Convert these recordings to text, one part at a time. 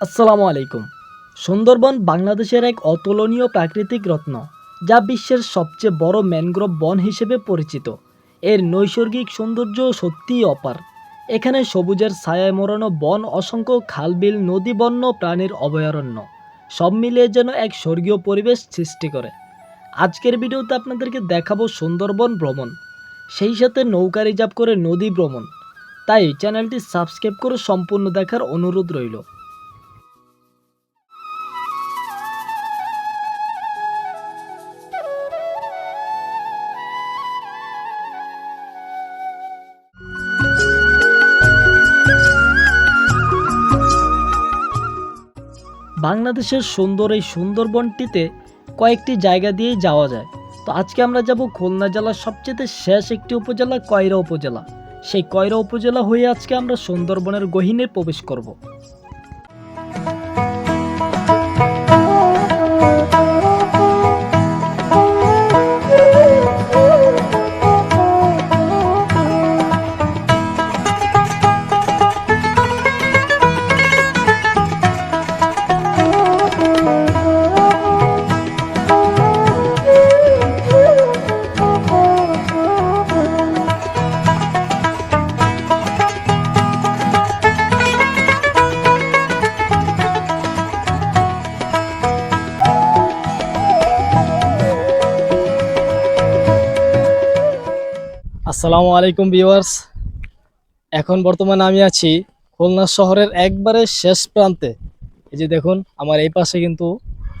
আসসালামু আলাইকুম। সুন্দরবন বাংলাদেশের এক অতুলনীয় প্রাকৃতিক রত্ন, যা বিশ্বের সবচেয়ে বড় ম্যানগ্রোভ বন হিসেবে পরিচিত। এর নৈসর্গিক সৌন্দর্য সত্যিই অপার। এখানে সবুজের ছায়ায় মোড়ানো বন অসংখ্য খালবিল নদী বন্য প্রাণীর অভয়ারণ্য, সব মিলিয়ে যেন এক স্বর্গীয় পরিবেশ সৃষ্টি করে। আজকের ভিডিওতে আপনাদেরকে দেখাবো সুন্দরবন ভ্রমণ, সেই সাথে নৌকা রিজার্ভ করে নদী ভ্রমণ। তাই চ্যানেলটি সাবস্ক্রাইব করে সম্পূর্ণ দেখার অনুরোধ রইল। বাংলাদেশের সুন্দর এই সুন্দরবনটিতে কয়েকটি জায়গা দিয়ে যাওয়া যায়। তো আজকে আমরা যাব খুলনা জেলার সবচেয়ে শেষ একটি উপজেলা, কয়রা উপজেলা। সেই কয়রা উপজেলা হয়ে আজকে আমরা সুন্দরবনের গহিনে প্রবেশ করব। আসসালামু আলাইকুম ভিউয়ার্স। এখন বর্তমানে আমি আছি খুলনা শহরের একবারে শেষ প্রান্তে। এই যে দেখুন, আমার এই পাশে কিন্তু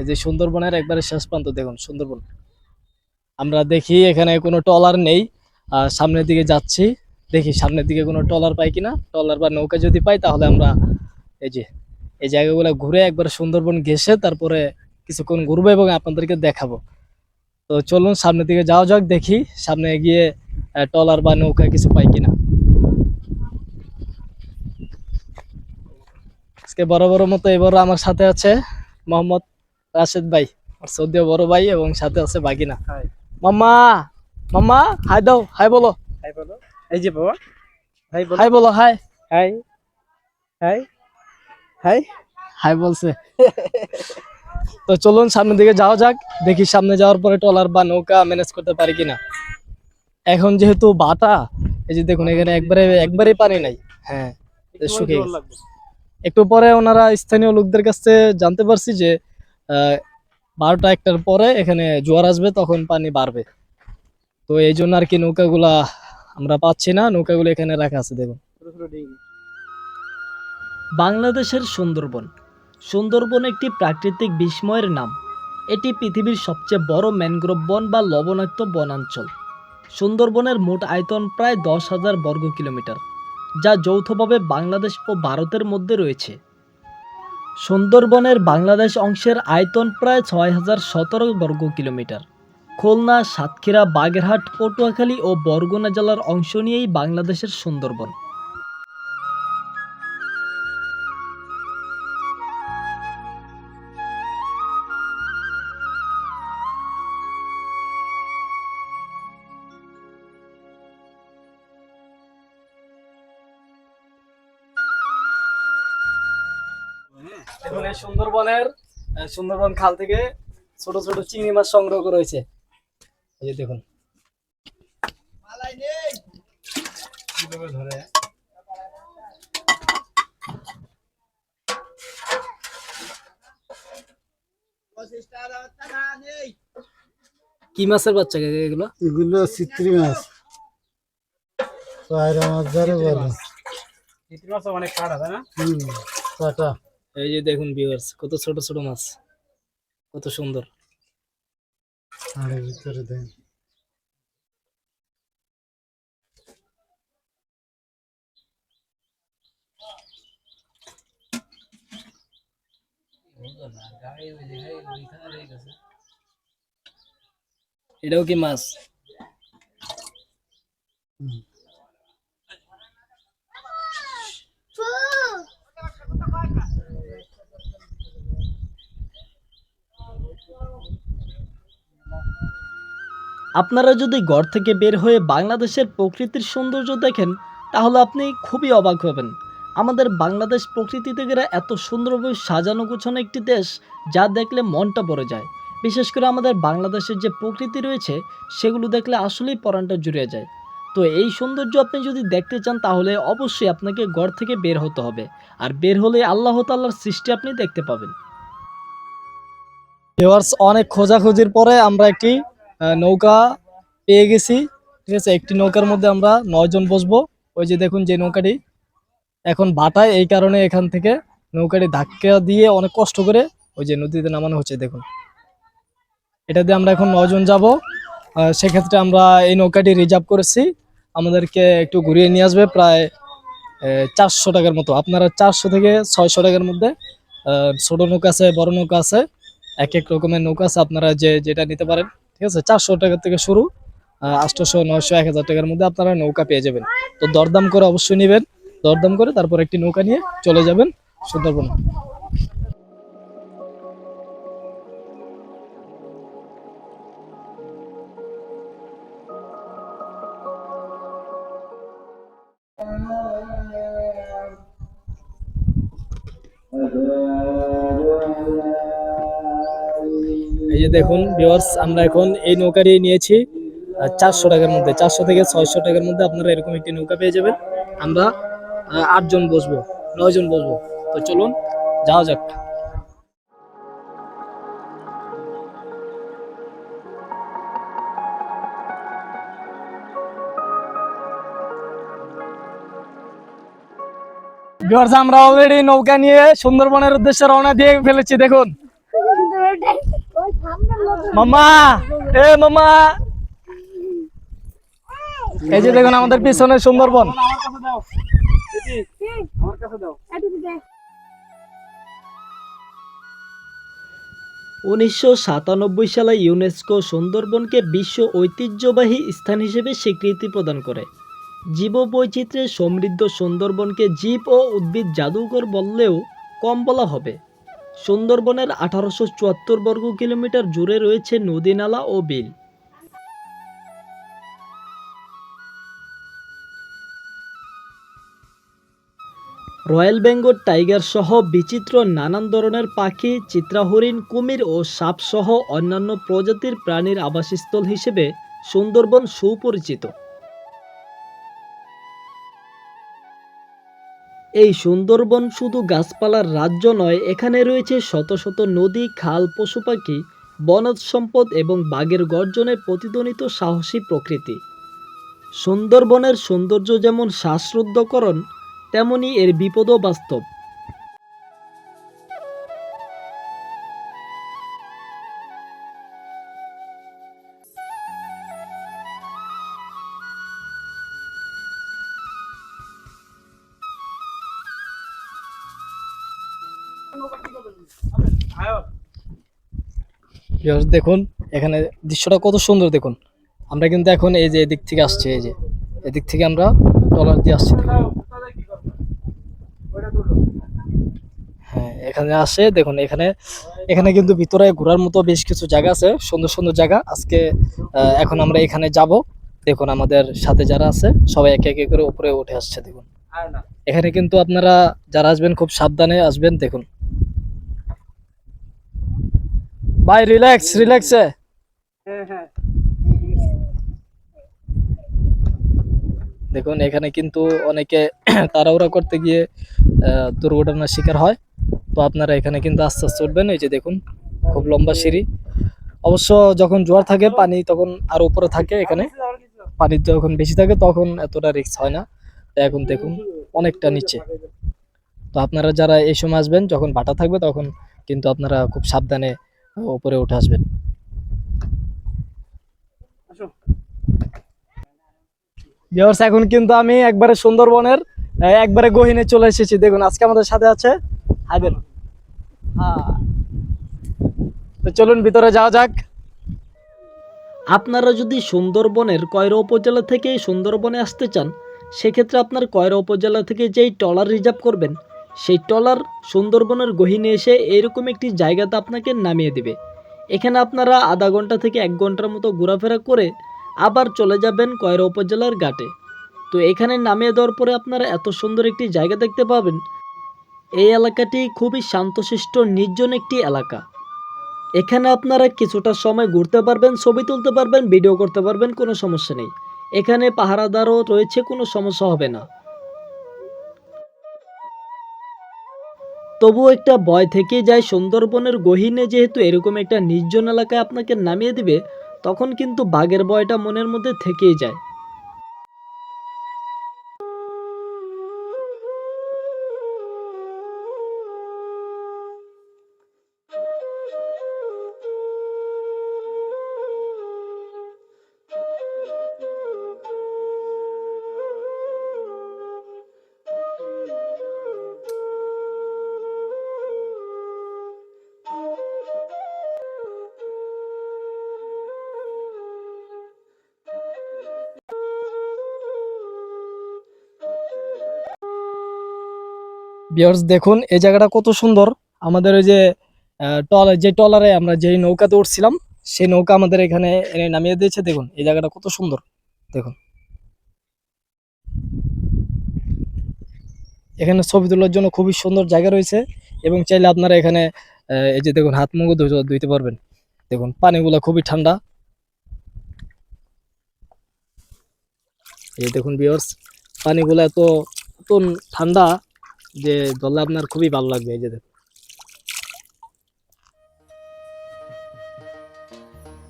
এই যে সুন্দরবনের একবারে শেষ প্রান্ত, দেখুন সুন্দরবন। আমরা দেখি এখানে কোনো টলার নেই। আর সামনের দিকে যাচ্ছি, দেখি সামনের দিকে কোনো টলার পাই কিনা। টলার বা নৌকা যদি পাই, তাহলে আমরা এই যে, এই জায়গাগুলো ঘুরে একবার সুন্দরবন ঘেসে তারপরে কিছুক্ষণ ঘুরবো এবং আপনাদেরকে দেখাবো। তো চলুন সামনের দিকে যাওয়া যাক, দেখি সামনে গিয়ে টলার বা নৌকা কিছু পাই কিনা? আজকে বড় বড় মতো এবার আমার সাথে আছে মোহাম্মদ রাশেদ ভাই আমার সৌদিও বড় ভাই এবং সাথে আছে বাগিনা। মাম্মা মাম্মা হাই দাও হাই বলো। হাই বলো। এই যে বাবা হাই বলো। হাই বলো hi. Hi hi hi. Hi বলছে। তো চলুন সামনের দিকে যাওয়া যাক দেখি সামনে যাওয়ার পরে টলার বা নৌকা ম্যানেজ করতে পারি কিনা। এখন যেহেতু বাটা এই যে দেখুন এখানে একবারে একবারে পানি নাই। হ্যাঁ শুকিয়ে গেছে। একটু পরে ওনারা স্থানীয় লোকদের কাছে জানতে পারছি যে আহ, বারোটা একটার পরে এখানে জোয়ার আসবে তখন পানি বাড়বে। তো এই জন্য আর কি নৌকাগুলা আমরা পাচ্ছি না নৌকাগুলো এখানে রাখা আছে দেখুন। বাংলাদেশের সুন্দরবন। সুন্দরবন একটি প্রাকৃতিক বিস্ময়ের নাম। এটি পৃথিবীর সবচেয়ে বড় ম্যানগ্রোভ বন বা লবণাক্ত বনাঞ্চল। সুন্দরবনের মোট আয়তন প্রায় দশ হাজার বর্গ কিলোমিটার, যা যৌথভাবে বাংলাদেশ ও ভারতের মধ্যে রয়েছে। সুন্দরবনের বাংলাদেশ অংশের আয়তন প্রায় ছয় হাজার সতেরো বর্গ কিলোমিটার। খুলনা, সাতক্ষীরা, বাগেরহাট, পটুয়াখালী ও বরগুনা জেলার অংশ নিয়েই বাংলাদেশের সুন্দরবন। সুন্দরবনের সুন্দরবন খাল থেকে ছোট ছোট চিংড়ি মাছ সংগ্রহ করা হয়েছে। এই যে দেখুন। কি মাছের বাচ্চা এগুলো? এগুলো চিত্রি মাছ। পায়রা মাছ ধরে বলে। চিত্র মাছ অনেক কাঠ আছে না? হুম কাটা। এই যে দেখুন ভিউয়ার্স কত ছোট ছোট মাছ কত সুন্দর। হাড়ের ভিতরে দেয় এটাও কি মাছ? হুম। আপনারা যদি ঘর থেকে বের হয়ে বাংলাদেশের প্রকৃতির সৌন্দর্য দেখেন, তাহলে আপনি খুবই অবাক হবেন। আমাদের বাংলাদেশ প্রকৃতিতে ঘেরা এত সুন্দরভাবে সাজানো গোছানো একটি দেশ, যা দেখলে মনটা ভরে যায়। বিশেষ করে আমাদের বাংলাদেশের যে প্রকৃতি রয়েছে, সেগুলো দেখলে আসলেই পরাণটা জুড়ে যায়। তো এই সৌন্দর্য আপনি যদি দেখতে চান, তাহলে অবশ্যই আপনাকে ঘর থেকে বের হতে হবে। আর বের হলে আল্লাহ তাল্লাহর সৃষ্টি আপনি দেখতে পাবেন। অনেক খোঁজাখুঁজির পরে আমরা একটি নৌকা পেয়ে গেছি। ঠিক আছে, একটি নৌকার মধ্যে আমরা নয় জন বসবো। ওই যে দেখুন যে নৌকাটি। এখন বাটায় এই কারণে এখান থেকে নৌকাটি ধাক্কা দিয়ে অনেক কষ্ট করে ওই যে নদীতে নামানো হচ্ছে, দেখুন। এটা দিয়ে আমরা এখন নয় জন যাব সেক্ষেত্রে আমরা এই নৌকাটি রিজার্ভ করেছি। আমাদেরকে একটু ঘুরিয়ে নিয়ে আসবে প্রায় চারশো টাকার মতো। আপনারা চারশো থেকে ছয়শো টাকার মধ্যে ছোট নৌকা আছে, বড় নৌকা আছে, এক এক রকমের নৌকা আছে। আপনারা যে যেটা নিতে পারেন। ঠিক আছে? চারশো টাকা থেকে শুরু আটশোশো, নয়শো এক হাজার টাকার মধ্যে আপনারা নৌকা পেয়ে যাবেন। তো দরদাম করে অবশ্যই নেবেন। দরদাম করে তারপর একটি নৌকা নিয়ে চলে যাবেন সুন্দরবন। দেখুন ভিউয়ার্স আমরা এখন এই নৌকাটি নিয়েছি চারশো টাকার মধ্যে, চারশো থেকে ছয়শো টাকার মধ্যে আপনারা এরকম একটি নৌকা পেয়ে যাবেন। আমরা আটজন বসবো নয় জন বসবো। তো চলুন, যাওয়া যাক। আমরা অলরেডি নৌকা নিয়ে সুন্দরবনের উদ্দেশ্যে রওনা দিয়ে ফেলেছি, দেখুন। মামা, এ মামা। এই যে দেখুন আমাদের পিছনে সুন্দরবন। উনিশশো সাতানব্বই সালে ইউনেস্কো সুন্দরবনকে বিশ্ব ঐতিহ্যবাহী স্থান হিসেবে স্বীকৃতি প্রদান করে। জীববৈচিত্র্যে সমৃদ্ধ সুন্দরবনকে জীব ও উদ্ভিদ জাদুঘর বললেও কম বলা হবে। সুন্দরবনের আঠারোশো চুয়াত্তর বর্গ কিলোমিটার জুড়ে রয়েছে নদীনালা ও বিল। রয়্যাল বেঙ্গল টাইগার সহ বিচিত্র নানান ধরনের পাখি, চিত্রাহরিণ, কুমির ও সাপ সহ অন্যান্য প্রজাতির প্রাণীর আবাসস্থল হিসেবে সুন্দরবন সুপরিচিত। এই সুন্দরবন শুধু গাছপালার রাজ্য নয়, এখানে রয়েছে শত শত নদী, খাল, পশু পাখি, বনজ সম্পদ এবং বাঘের গর্জনে প্রতিধ্বনিত সাহসী প্রকৃতি। সুন্দরবনের সৌন্দর্য যেমন শ্বাসরুদ্ধকরণ, তেমনি এর বিপদও বাস্তব। ভিউয়ার্স দেখুন এখানে দৃশ্যটা কত সুন্দর দেখুন। আমরা কিন্তু এখন এই যে এদিক থেকে আসছি এই যে। এদিক থেকে আমরা ট্রলার দিয়ে আসছি হ্যাঁ এখানে আসে দেখুন এখানে এখানে কিন্তু ভিতরে ঘোরার মতো বেশ কিছু জায়গা আছে সুন্দর সুন্দর জায়গা। আজকে আহ, এখন আমরা এখানে যাব। দেখুন আমাদের সাথে যারা আছে সবাই একে একে করে উপরে উঠে আসছে দেখুন। এখানে কিন্তু আপনারা যারা আসবেন খুব সাবধানে আসবেন দেখুন। ভাই রিল্যাক্স রিল্যাক্সে হ্যাঁ হ্যাঁ। দেখুন এখানে কিন্তু অনেকে তাড়াহুড়া করতে গিয়ে দুর্ঘটনার শিকার হয়। তো আপনারা এখানে কিন্তু আস্তে আস্তে উঠবেন। এই যে দেখুন খুব লম্বা সিঁড়ি। অবশ্য যখন জোয়ার থাকে পানি তখন আর উপরে থাকে এখানে। পানি যখন বেশি থাকে তখন এতটা রিস্ক হয় না। তো এখন দেখুন অনেকটা নিচে। তো আপনারা যারা এই সময় আসবেন যখন ভাটা থাকবে তখন কিন্তু আপনারা খুব সাবধানে উপরে উঠে আসবেন ভিউয়ার্স এখন কিন্তু আমি একবারে সুন্দরবনের একবারে গহিনে চলে এসেছি। দেখুন আজকে আমাদের সাথে আছে হায়দের। হ্যাঁ। তো চলুন ভিতরে যাওয়া যাক। আপনারা যদি সুন্দরবনের কয়রা উপজেলা থেকে সুন্দরবনে আসতে চান সেক্ষেত্রে আপনার কয়রা উপজেলা থেকে যেই ট্রলার রিজার্ভ করবেন সেই ট্রলার সুন্দরবনের গহিনে এসে এরকম একটি জায়গাতে আপনাকে নামিয়ে দেবে। এখানে আপনারা আধা ঘণ্টা থেকে এক ঘণ্টার মতো ঘোরাফেরা করে আবার চলে যাবেন কয়রা উপজেলার ঘাটে। তো এখানে নামিয়ে দেওয়ার পরে আপনারা এত সুন্দর একটি জায়গা দেখতে পাবেন। এই এলাকাটি খুবই শান্তশিষ্ট, নির্জন একটি এলাকা। এখানে আপনারা কিছুটা সময় ঘুরতে পারবেন, ছবি তুলতে পারবেন, ভিডিও করতে পারবেন, কোনো সমস্যা নেই। এখানে পাহারাদারও রয়েছে, কোনো সমস্যা হবে না। তবুও একটা ভয় থেকে যায় সুন্দরবনের গহীনে যেহেতু এরকম একটা নির্জন এলাকায় আপনাকে নামিয়ে দিবে, তখন কিন্তু বাঘের ভয়টা মনের মধ্যে থেকেই যায়। বিয়ার্স দেখুন, এই জায়গাটা কত সুন্দর। আমাদের ওই যে টল, যে টলারে আমরা যেই নৌকাতে উঠছিলাম, সেই নৌকা আমাদের এখানে এনে নামিয়ে দিয়েছে। দেখুন, এই জায়গাটা কত সুন্দর। দেখুন। এখানে ছবি তোলার জন্য খুবই সুন্দর জায়গা রয়েছে এবং চাইলে আপনারা এখানে এই যে দেখুন, হাত মুখ ধুইতে পারবেন। দেখুন, পানিগুলো খুবই ঠান্ডা। এই দেখুন বিয়ার্স পানিগুলো এত এত ঠান্ডা। যে ধরলে আপনার খুবই ভালো লাগবে, এই যে।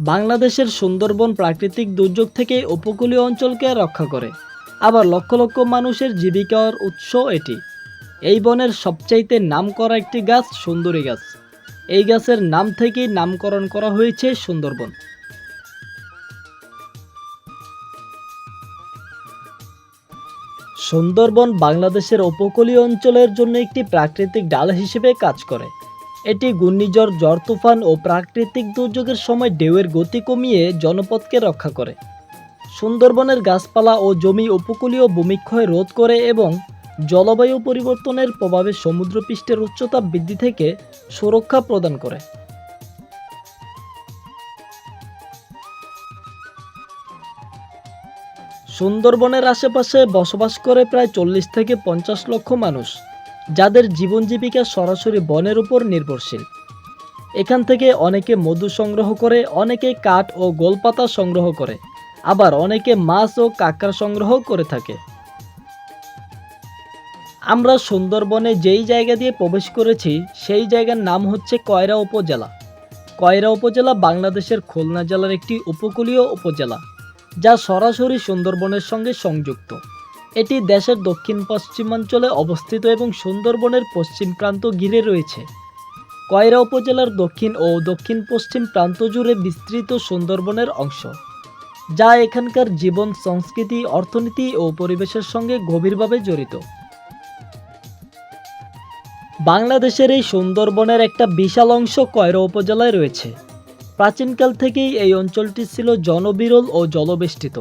বাংলাদেশের সুন্দরবন প্রাকৃতিক দুর্যোগ থেকে উপকূলীয় অঞ্চলকে রক্ষা করে। আবার লক্ষ লক্ষ মানুষের জীবিকার উৎস এটি। এই বনের সবচাইতে নামকরা একটি গাছ সুন্দরী গাছ। এই গাছের নাম থেকেই নামকরণ করা হয়েছে সুন্দরবন। সুন্দরবন বাংলাদেশের উপকূলীয় অঞ্চলের জন্য একটি প্রাকৃতিক ডাল হিসেবে কাজ করে। এটি ঘূর্ণিঝড়, ঝড় তুফান ও প্রাকৃতিক দুর্যোগের সময় ঢেউয়ের গতি কমিয়ে জনপদকে রক্ষা করে। সুন্দরবনের গাছপালা ও জমি উপকূলীয় ভূমিক্ষয় রোধ করে এবং জলবায়ু পরিবর্তনের প্রভাবে সমুদ্রপৃষ্ঠের উচ্চতা বৃদ্ধি থেকে সুরক্ষা প্রদান করে। সুন্দরবনের আশেপাশে বসবাস করে প্রায় চল্লিশ থেকে পঞ্চাশ লক্ষ মানুষ, যাদের জীবন জীবিকা সরাসরি বনের উপর নির্ভরশীল। এখান থেকে অনেকে মধু সংগ্রহ করে, অনেকে কাঠ ও গোলপাতা সংগ্রহ করে, আবার অনেকে মাছ ও কাঁকড়া সংগ্রহ করে থাকে। আমরা সুন্দরবনে যেই জায়গা দিয়ে প্রবেশ করেছি, সেই জায়গার নাম হচ্ছে কয়রা উপজেলা। কয়রা উপজেলা বাংলাদেশের খুলনা জেলার একটি উপকূলীয় উপজেলা। যা সরাসরি সুন্দরবনের সঙ্গে সংযুক্ত। এটি দেশের দক্ষিণ পশ্চিমাঞ্চলে অবস্থিত এবং সুন্দরবনের পশ্চিম প্রান্ত ঘিরে রয়েছে। কয়রা উপজেলার দক্ষিণ ও দক্ষিণ পশ্চিম প্রান্ত জুড়ে বিস্তৃত সুন্দরবনের অংশ, যা এখানকার জীবন, সংস্কৃতি, অর্থনীতি ও পরিবেশের সঙ্গে গভীরভাবে জড়িত। বাংলাদেশের এই সুন্দরবনের একটা বিশাল অংশ কয়রা উপজেলায় রয়েছে। প্রাচীনকাল থেকেই এই অঞ্চলটি ছিল জনবিরল ও জলবেষ্টিত।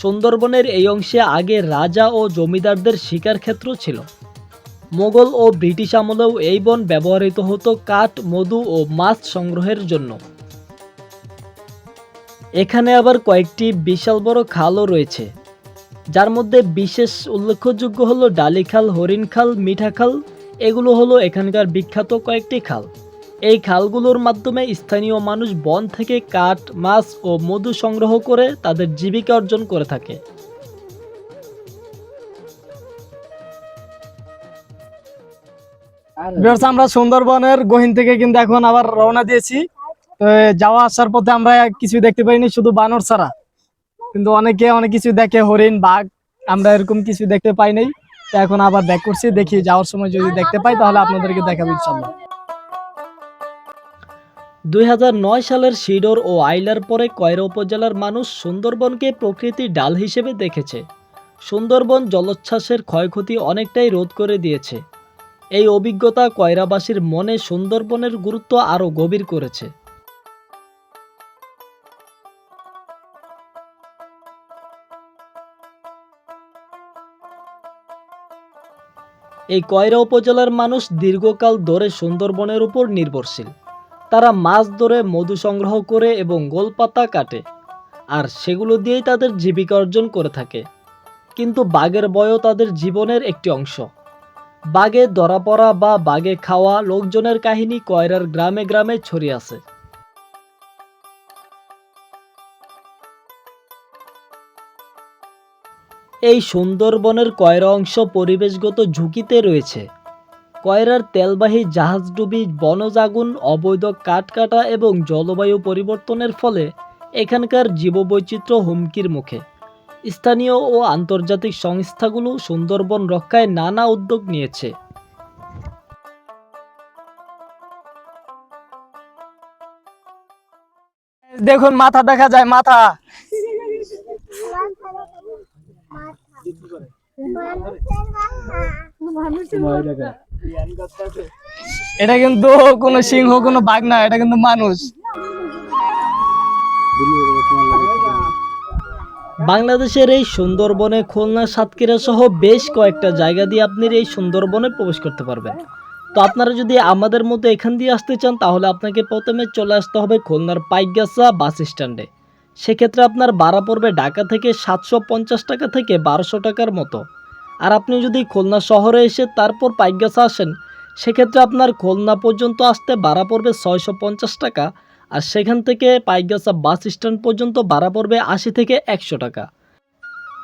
সুন্দরবনের এই অংশে আগে রাজা ও জমিদারদের শিকার ক্ষেত্র ছিল। মোগল ও ব্রিটিশ আমলেও এই বন ব্যবহৃত হতো কাঠ, মধু ও মাছ সংগ্রহের জন্য। এখানে আবার কয়েকটি বিশাল বড় খালও রয়েছে, যার মধ্যে বিশেষ উল্লেখযোগ্য হলো ডালিখাল, হরিণখাল, মিঠাখাল। এগুলো হলো এখানকার বিখ্যাত কয়েকটি খাল। এই খালগুলোর মাধ্যমে স্থানীয় মানুষ বন থেকে কাঠ মাছ ও মধু সংগ্রহ করে তাদের জীবিকা অর্জন করে থাকে। আমরা সুন্দরবনের গহীন থেকে কিন্তু এখন আবার রওনা দিয়েছি। তো যাওয়া আসার পথে আমরা কিছু দেখতে পাইনি শুধু বানর ছাড়া। কিন্তু অনেকে অনেক কিছু দেখে হরিণ বাঘ আমরা এরকম কিছু দেখতে পাই নাই। তো এখন আবার ব্যাক করছি দেখি যাওয়ার সময় যদি দেখতে পাই তাহলে আপনাদেরকে দেখাবো ইনশাল্লাহ দুই হাজার নয় সালের সিডর ও আইলার পরে কয়রা উপজেলার মানুষ সুন্দরবনকে প্রকৃতির ডাল হিসেবে দেখেছে। সুন্দরবন জলোচ্ছ্বাসের ক্ষয়ক্ষতি অনেকটাই রোধ করে দিয়েছে। এই অভিজ্ঞতা কয়রাবাসীর মনে সুন্দরবনের গুরুত্ব আরও গভীর করেছে। এই কয়রা উপজেলার মানুষ দীর্ঘকাল ধরে সুন্দরবনের উপর নির্ভরশীল। তারা মাছ ধরে, মধু সংগ্রহ করে এবং গোলপাতা কাটে। আর সেগুলো দিয়েই তাদের জীবিকা অর্জন করে থাকে। কিন্তু বাঘের বয়ও তাদের জীবনের একটি অংশ। বাঘে ধরা পড়া বা বাঘে খাওয়া লোকজনের কাহিনী কয়রার গ্রামে গ্রামে ছড়িয়ে আছে। এই সুন্দরবনের কয়রা অংশ পরিবেশগত ঝুঁকিতে রয়েছে। কয়রার তেলবাহী জাহাজডুবি বনজ আগুন অবৈধ কাঠ কাটা এবং জলবায়ু পরিবর্তনের ফলে এখানকার জীববৈচিত্র্য হুমকির মুখে। স্থানীয় ও আন্তর্জাতিক সংস্থাগুলো সুন্দরবন রক্ষায় নানা উদ্যোগ নিয়েছে। দেখুন মাথা দেখা যায় মাথা। এটা কিন্তু কোনো সিংহ, কোনো বাঘ না, এটা কিন্তু মানুষ। বাংলাদেশের এই সুন্দরবনে খুলনা, সাতক্ষীরা সহ বেশ কয়েকটা জায়গা দিয়ে আপনি এই সুন্দরবনে প্রবেশ করতে পারবেন। তো আপনারা যদি আমাদের মতো এখান দিয়ে আসতে চান, তাহলে আপনাকে প্রথমে চলে আসতে হবে খুলনার পাইকগাছা বাস স্ট্যান্ডে। সেক্ষেত্রে আপনার ভাড়া পড়বে ঢাকা থেকে সাতশো পঞ্চাশ টাকা থেকে বারোশো টাকার মতো। আর আপনি যদি খুলনা শহরে এসে তারপর পাইকগাছা আসেন, সেক্ষেত্রে আপনার খুলনা পর্যন্ত আসতে ভাড়া পড়বে ছয়শো পঞ্চাশ টাকা আর সেখান থেকে পাইকগাছা বাস স্ট্যান্ড পর্যন্ত ভাড়া পড়বে আশি থেকে একশো টাকা।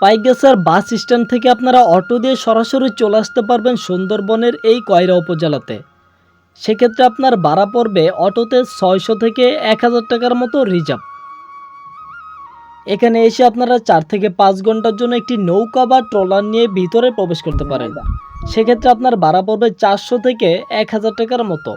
পাইকগাছার বাস স্ট্যান্ড থেকে আপনারা অটো দিয়ে সরাসরি চলে আসতে পারবেন সুন্দরবনের এই কয়রা উপজেলাতে। সেক্ষেত্রে আপনার ভাড়া পড়বে অটোতে ছয়শো থেকে এক হাজার টাকার মতো রিজার্ভ। এখানে এসে আপনারা চার থেকে পাঁচ ঘণ্টার জন্য একটি নৌকা বা ট্রলার নিয়ে ভিতরে প্রবেশ করতে পারেন। সেক্ষেত্রে আপনার ভাড়া পড়বে চারশো থেকে এক হাজার টাকার মতো।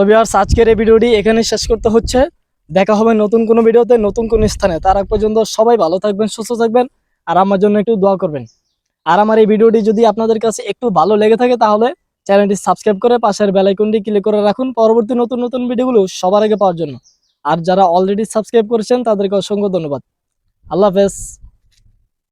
তো ভিউয়ার্স আজকের এই ভিডিওটি এখানে শেষ করতে হচ্ছে। দেখা হবে নতুন কোনো ভিডিওতে, নতুন কোনো স্থানে। তার আগ পর্যন্ত সবাই ভালো থাকবেন, সুস্থ থাকবেন আর আমার জন্য একটু দোয়া করবেন। আর আমার এই ভিডিওটি যদি আপনাদের কাছে একটু ভালো লেগে থাকে তাহলে চ্যানেলটি সাবস্ক্রাইব করে পাশের বেল আইকনটি ক্লিক করে রাখুন পরবর্তী নতুন নতুন ভিডিওগুলো সবার আগে পাওয়ার জন্য। আর যারা অলরেডি সাবস্ক্রাইব করেছেন তাদেরকে অসংখ্য ধন্যবাদ। আল্লাহ হাফেজ।